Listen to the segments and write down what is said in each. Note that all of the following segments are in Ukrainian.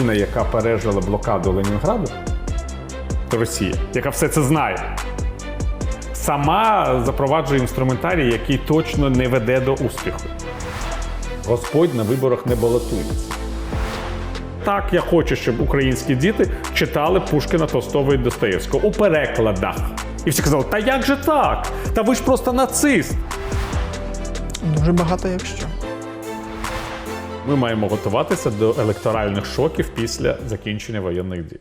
країна, яка пережила блокаду Ленінграду, Росія, яка все це знає, сама запроваджує інструментарій, який точно не веде до успіху. Господь на виборах не балотується. Так, я хочу, щоб українські діти читали Пушкіна Толстого і Достоєвського у перекладах. І всі казали, та як же так? Та ви ж просто нацист. Дуже багато якщо. Ми маємо готуватися до електоральних шоків після закінчення воєнних дій.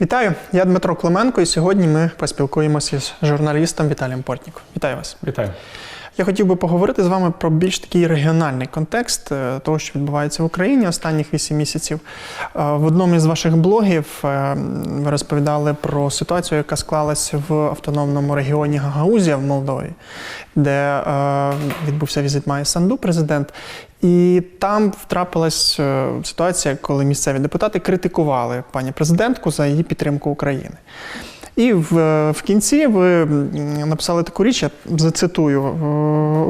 Вітаю, я Дмитро Клименко, і сьогодні ми поспілкуємося з журналістом Віталієм Портніком. Вітаю вас. Вітаю. Я хотів би поговорити з вами про більш такий регіональний контекст е, того, що відбувається в Україні останніх 8 місяців. Е, В одному із ваших блогів е, ви розповідали про ситуацію, яка склалася в автономному регіоні Гагаузія в Молдові, де відбувся візит Майя Санду, президент. І там втрапилась е, ситуація, коли місцеві депутати критикували пані президентку за її підтримку України. І в, в кінці ви написали таку річ, я зацитую е,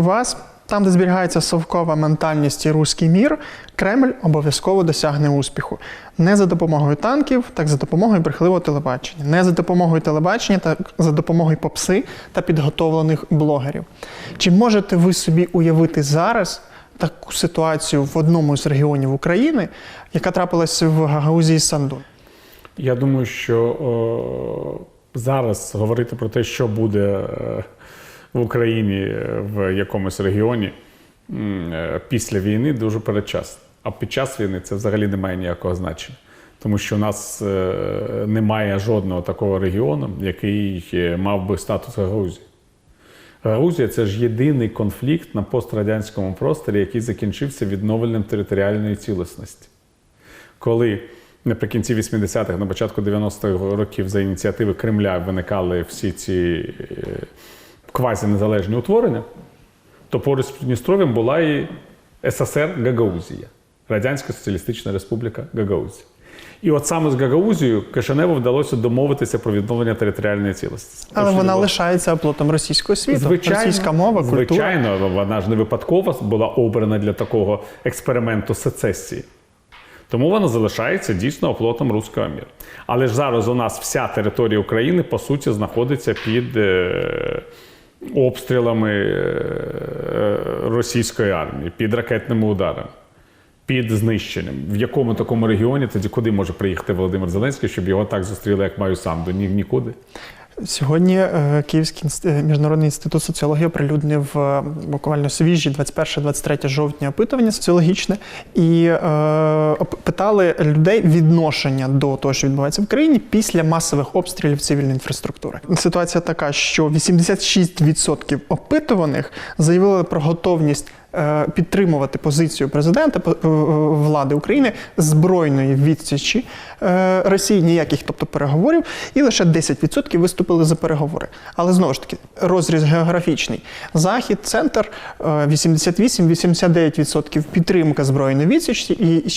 вас. Там, де зберігається совкова ментальність і руський мір, Кремль обов'язково досягне успіху. Не за допомогою танків, так за допомогою брехливого телебачення. Не за допомогою телебачення, так за допомогою попси та підготовлених блогерів. Чи можете ви собі уявити зараз таку ситуацію в одному з регіонів України, яка трапилася в Гагаузії Санду? Я думаю, що о, зараз говорити про те, що буде е, в Україні е, в якомусь регіоні е, після війни, дуже передчасно. А під час війни це взагалі не має ніякого значення. Тому що у нас немає жодного такого регіону, який мав би статус Гагаузії. Гагаузія це ж єдиний конфлікт на пострадянському просторі, який закінчився відновленням територіальної цілісності. Коли наприкінці 80-х, на початку 90-х років за ініціативи Кремля виникали всі ці е, квазінезалежні утворення, то поруч з Придністров'ям була і СССР Гагаузія, Радянська Соціалістична Республіка Гагаузія. І от саме з Гагаузією Кишиневу вдалося домовитися про відновлення територіальної цілісності. Але Тож, вона ну, лишається оплотом російського світу. Російська мова, культура. Звичайно, вона ж не випадково була обрана для такого експерименту сецесії. Тому вона залишається дійсно оплотом руського міру. Але ж зараз у нас вся територія України, по суті, знаходиться під е, обстрілами е, російської армії, під ракетними ударами, під знищенням. В якому такому регіоні тоді куди може приїхати Володимир Зеленський, щоб його так зустріли, як маю сам? До ні, нікуди. Сьогодні е, Київський е, міжнародний інститут соціології оприлюднив е, буквально свіжі 21-23 жовтня опитування соціологічне і е, питали людей відношення до того, що відбувається в країні після масових обстрілів цивільної інфраструктури. Ситуація така, що 86% опитуваних заявили про готовність. Е, Підтримувати позицію президента е, влади України збройної відсічі е, Росії ніяких, тобто переговорів, і лише 10% виступили за переговори. Але знову ж таки, розріз географічний. Захід, центр е, 88-89% підтримка збройної відсічі і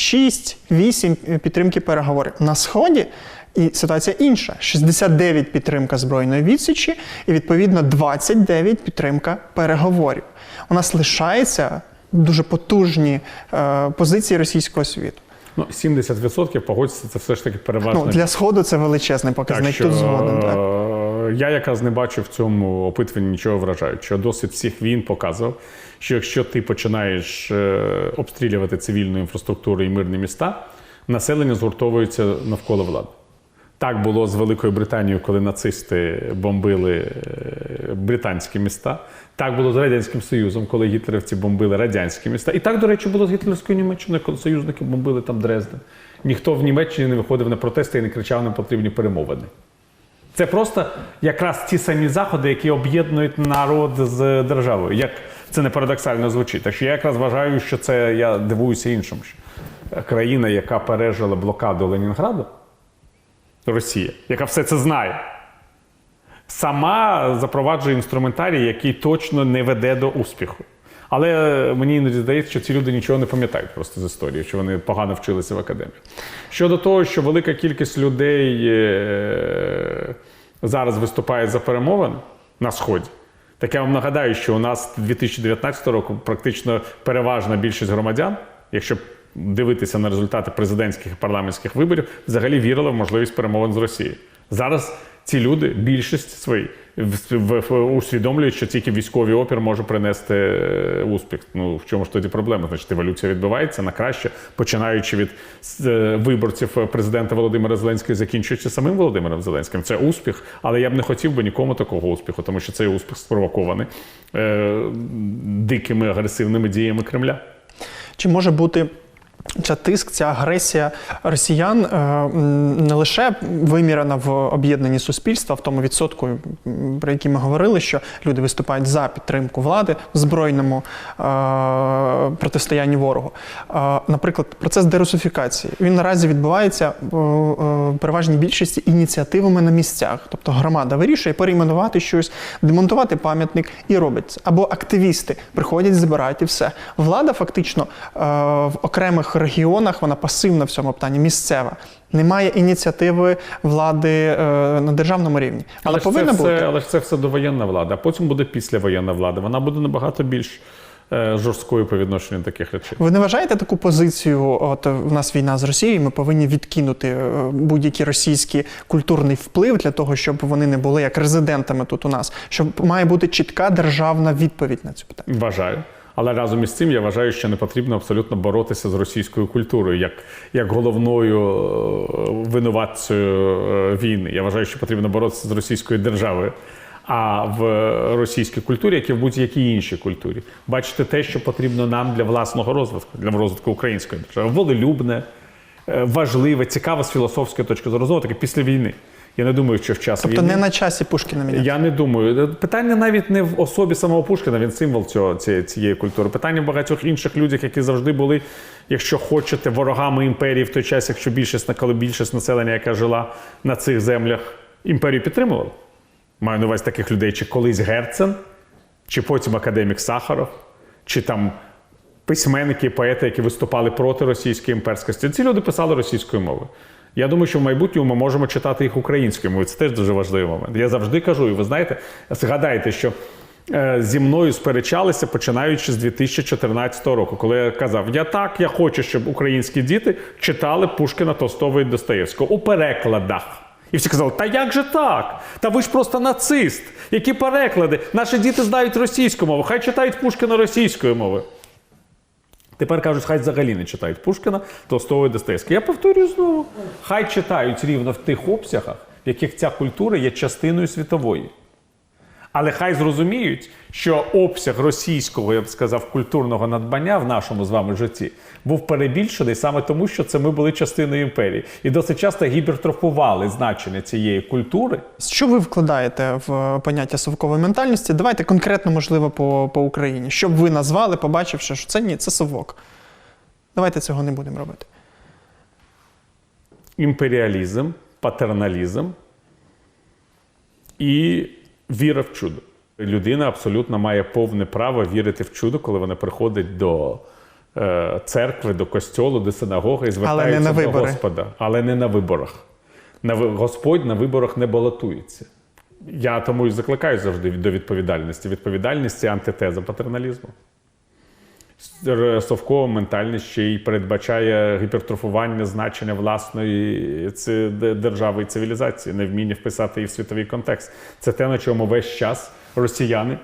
6-8 підтримки переговорів. На сході і ситуація інша: 69 підтримка збройної відсічі, і відповідно 29 підтримка переговорів. У нас лишаються дуже потужні е, позиції російського світу. Ну, 70% погодьтеся, це все ж таки переважно. Ну, для сходу це величезний показник. Тут згоден. Так. е, Я якраз не бачу в цьому опитуванні нічого вражаючого. Досвід всіх він показував, що якщо ти починаєш е, обстрілювати цивільну інфраструктуру і мирні міста, населення згуртовується навколо влади. Так було з Великою Британією, коли нацисти бомбили е, британські міста. Так було з Радянським Союзом, коли гітлерівці бомбили радянські міста. І так, до речі, було з гітлерською Німеччиною, коли союзники бомбили там Дрезден. Ніхто в Німеччині не виходив на протести і не кричав, нам потрібні перемовини. Це просто якраз ті самі заходи, які об'єднують народ з державою. Як це не парадоксально звучить. Так що я якраз вважаю, що це я дивуюся іншим. Країна, яка пережила блокаду Ленінграду, Росія, яка все це знає, сама запроваджує інструментарій, який точно не веде до успіху. Але мені іноді здається, що ці люди нічого не пам'ятають просто з історії, що вони погано вчилися в академії. Щодо того, що велика кількість людей е, зараз виступає за перемовини на Сході, так я вам нагадаю, що у нас 2019 року практично переважна більшість громадян, якщо дивитися на результати президентських і парламентських виборів, взагалі вірили в можливість перемовин з Росією. Зараз ці люди, більшість свої, усвідомлюють, що тільки військовий опір може принести е, успіх. Ну в чому ж тоді проблема? Значить, еволюція відбувається на краще, починаючи від е, виборців президента Володимира Зеленського, закінчуючи самим Володимиром Зеленським. Це успіх, але я б не хотів би нікому такого успіху, тому що цей успіх спровокований е, дикими агресивними діями Кремля. Чи може бути ця тиск, ця агресія росіян е, не лише вимірена в об'єднанні суспільства, в тому відсотку, про який ми говорили, що люди виступають за підтримку влади в збройному е, протистоянні ворогу. Е, наприклад, процес дерусифікації він наразі відбувається в переважній більшості ініціативами на місцях. Тобто громада вирішує перейменувати щось, демонтувати пам'ятник і робить це. Або активісти приходять, забирають і все. Влада фактично в окремих регіонах вона пасивна в цьому питанні, місцева. Немає ініціативи влади е, на державному рівні. Але, це повинна все, бути. але ж це все довоєнна влада. А потім буде післявоєнна влада. Вона буде набагато більш е, жорсткою по відношенню таких речей. Ви не вважаєте таку позицію? От в нас війна з Росією, ми повинні відкинути е, будь-який російський культурний вплив для того, щоб вони не були як резидентами тут у нас. Щоб має бути чітка державна відповідь на цю питання. Вважаю. Але разом із цим я вважаю, що не потрібно абсолютно боротися з російською культурою як, як головною е, винуватцею е, війни. Я вважаю, що потрібно боротися з російською державою. А в російській культурі, як і в будь-якій іншій культурі, бачите те, що потрібно нам для власного розвитку, для розвитку української держави. Волелюбне, е, важливе, цікаве з філософської точки зору, знову таки після війни. Я не думаю, що в час Тобто війни не на часі Пушкіна міняти. я не думаю. Питання навіть не в особі самого Пушкіна, він символ цього, цієї, цієї культури. Питання в багатьох інших людях, які завжди були, якщо хочете, ворогами імперії в той час, якщо більшість, коли більшість населення, яка жила на цих землях, імперію підтримувала. Маю на увазі таких людей, чи колись Герцен, чи потім академік Сахаров, чи там письменники, поети, які виступали проти російської імперськості. Ці люди писали російською мовою. Я думаю, що в майбутньому ми можемо читати їх українською мовою. Це теж дуже важливий момент. Я завжди кажу, і ви знаєте, згадайте, що е, зі мною сперечалися починаючи з 2014 року, коли я казав: я так, я хочу, щоб українські діти читали Пушкіна, Толстого і Достоєвського у перекладах. І всі казали, та як же так? Та ви ж просто нацист. Які переклади? Наші діти знають російську мову, хай читають Пушкіна російською мовою. Тепер кажуть, хай взагалі не читають Пушкіна, Толстого і Достоєвського. Я повторюю знову. Хай читають рівно в тих обсягах, в яких ця культура є частиною світової. Але хай зрозуміють, що обсяг російського, я б сказав, культурного надбання в нашому з вами житті був перебільшений саме тому, що це ми були частиною імперії. І досить часто гіпертрофували значення цієї культури. Що ви вкладаєте в поняття совкової ментальності? Давайте конкретно, можливо, по, по Україні. Що б ви назвали, побачивши, що це ні, це совок. Давайте цього не будемо робити. імперіалізм, патерналізм і віра в чудо. Людина абсолютно має повне право вірити в чудо, коли вона приходить до е, церкви, до костьолу, до синагоги і звертається до вибори. Господа, але не на виборах. На, Господь на виборах не балотується. Я тому і закликаю завжди до відповідальності. Відповідальність це антитеза патерналізму. Совкова ментальність ще й передбачає гіпертрофування значення власної держави і цивілізації, невміння вписати її в світовий контекст. Це те, на чому весь час росіяни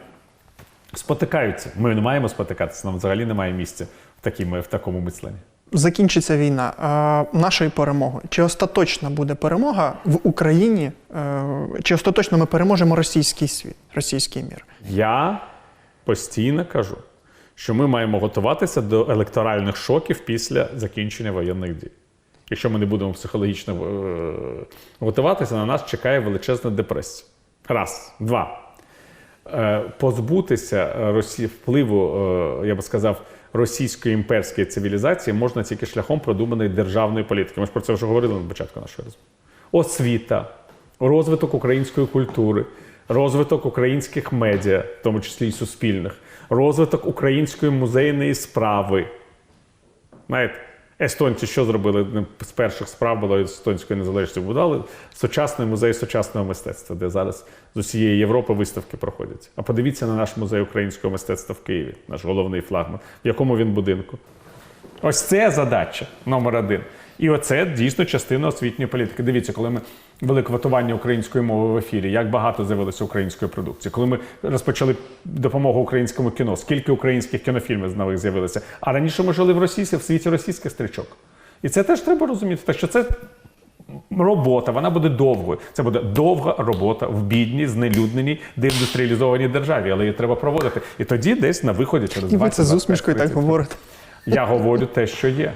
спотикаються. Ми не маємо спотикатися, нам взагалі немає місця в, такій, в такому мисленні. Закінчиться війна е, нашою перемогою. Чи остаточна буде перемога в Україні? Е, чи остаточно ми переможемо російський світ, російський мір? Я постійно кажу, що ми маємо готуватися до електоральних шоків після закінчення воєнних дій. Якщо ми не будемо психологічно е, готуватися, на нас чекає величезна депресія. Раз, два. Е, Позбутися е, впливу, я би сказав, російської імперської цивілізації можна тільки шляхом продуманої державної політики. Ми ж про це вже говорили на початку нашої розмови. Освіта, розвиток української культури, розвиток українських медіа, в тому числі і суспільних, розвиток української музейної справи. Знаєте, естонці що зробили? З перших справ було естонської незалежності. Будували сучасний музей сучасного мистецтва, де зараз з усієї Європи виставки проходять. А подивіться на наш музей українського мистецтва в Києві, наш головний флагман. В якому він будинку? Ось це задача номер один. І оце дійсно частина освітньої політики. Дивіться, коли ми вели квотування української мови в ефірі, як багато з'явилося української продукції. Коли ми розпочали допомогу українському кіно, скільки українських кінофільмів з нових з'явилося. А раніше ми жили в Росії, в світі російських стрічок. І це теж треба розуміти. Так що це робота, вона буде довгою. Це буде довга робота в бідній, знелюдненій, деіндустріалізованій державі, але її треба проводити. І тоді десь на виході через І ви 20, це з усмішкою так говорите. я говорю те, що є.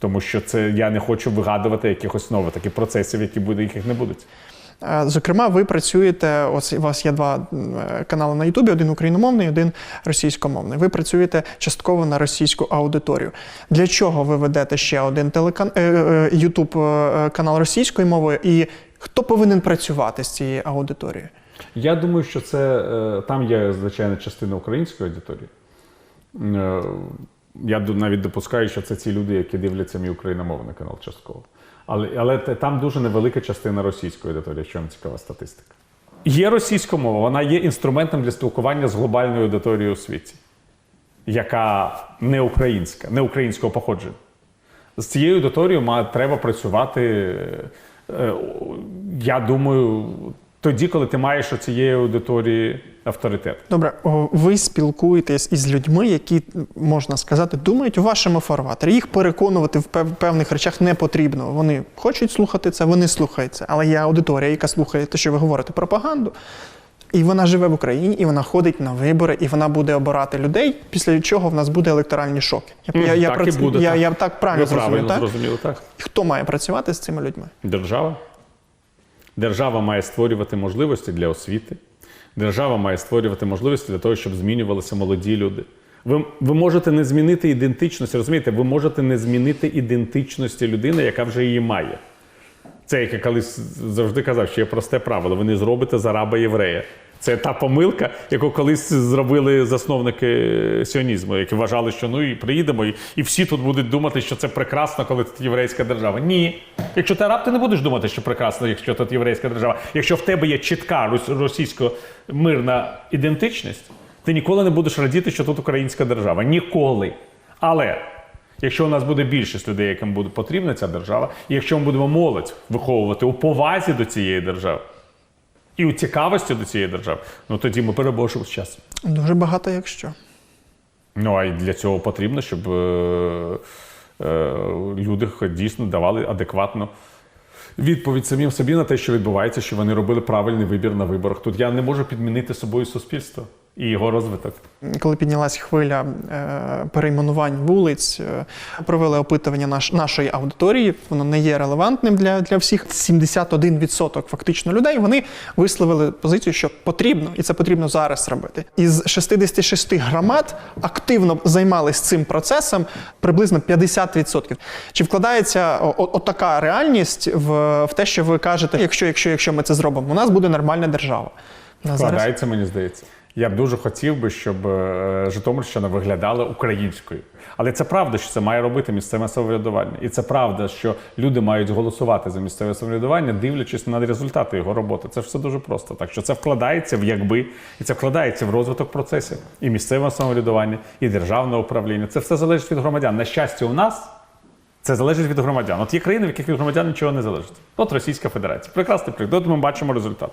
Тому що це я не хочу вигадувати якихось нових таких процесів, які буде, яких не будуть. Е, Зокрема, ви працюєте, ось у вас є два е, канали на Ютубі: один україномовний, один російськомовний. Ви працюєте частково на російську аудиторію. Для чого ви ведете ще один телекан... Ютуб е, канал російською мовою? І хто повинен працювати з цією аудиторією? Я думаю, що це е, там є звичайно частина української аудиторії. Я навіть допускаю, що це ці люди, які дивляться мій україномовний канал частково. Але, але там дуже невелика частина російської аудиторії, якщо вам цікава статистика. Є російська мова, вона є інструментом для спілкування з глобальною аудиторією у світі, яка не українська, не українського походження. З цією аудиторією ма- треба працювати, е, е, я думаю, тоді, коли ти маєш у цієї аудиторії авторитет. Добре, ви спілкуєтесь із людьми, які можна сказати, думають у вашому фарватері. Їх переконувати в пев- певних речах не потрібно. Вони хочуть слухати це, вони слухають це. Але є аудиторія, яка слухає те, що ви говорите, пропаганду. І вона живе в Україні, і вона ходить на вибори, і вона буде обирати людей, після чого в нас буде електоральні шоки. Я, я, я, так про і буде. я, так. я так правильно Ви зрозумів. Так? зрозуміли, так. Хто має працювати з цими людьми? Держава. Держава має створювати можливості для освіти. Держава має створювати можливості для того, щоб змінювалися молоді люди. Ви, ви можете не змінити ідентичність, розумієте, ви можете не змінити ідентичності людини, яка вже її має. Це як я колись завжди казав, що є просте правило: ви не зробите зараба араба єврея. Це та помилка, яку колись зробили засновники сіонізму, які вважали, що ну і приїдемо, і, і всі тут будуть думати, що це прекрасно, коли тут єврейська держава. Ні. Якщо ти араб, ти не будеш думати, що прекрасно, якщо тут єврейська держава. Якщо в тебе є чітка російсько-мирна ідентичність, ти ніколи не будеш радіти, що тут українська держава. Ніколи. Але Якщо у нас буде більшість людей, яким буде потрібна ця держава, і якщо ми будемо молодь виховувати у повазі до цієї держави і у цікавості до цієї держави, ну тоді ми переборемо час. Дуже багато, якщо. Ну а й для цього потрібно, щоб е, е, люди дійсно давали адекватну відповідь самим собі на те, що відбувається, що вони робили правильний вибір на виборах. Тут я не можу підмінити собою суспільство і його розвиток. коли піднялась хвиля е, перейменувань вулиць, е, провели опитування наш, нашої аудиторії. Воно не є релевантним для, для всіх. 71% фактично людей вони висловили позицію, що потрібно, і це потрібно зараз робити. Із 66 громад активно займались цим процесом приблизно 50%. Чи вкладається отака реальність в, в те, що ви кажете, якщо, якщо, якщо ми це зробимо, у нас буде нормальна держава. На зараз Вкладається, мені здається. Я б дуже хотів би, щоб е, Житомирщина виглядала українською. Але це правда, що це має робити місцеве самоврядування. І це правда, що люди мають голосувати за місцеве самоврядування, дивлячись на результати його роботи. Це все дуже просто. Так що це вкладається в якби, і це вкладається в розвиток процесів і місцевого самоврядування, і державного управління. Це все залежить від громадян. На щастя, у нас це залежить від громадян. От є країни, в яких від громадян нічого не залежить. От Російська Федерація. Прекрасний приклад. От ми бачимо результат.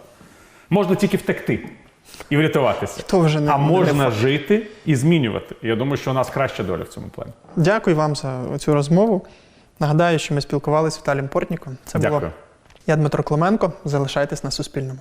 Можна тільки втекти і врятуватися. То вже не- а не можна факт. жити і змінювати. Я думаю, що у нас краща доля в цьому плані. Дякую вам за цю розмову. Нагадаю, що ми спілкувалися з Віталієм Портніком. Це Дякую. було я Дмитро Клименко. Залишайтесь на Суспільному.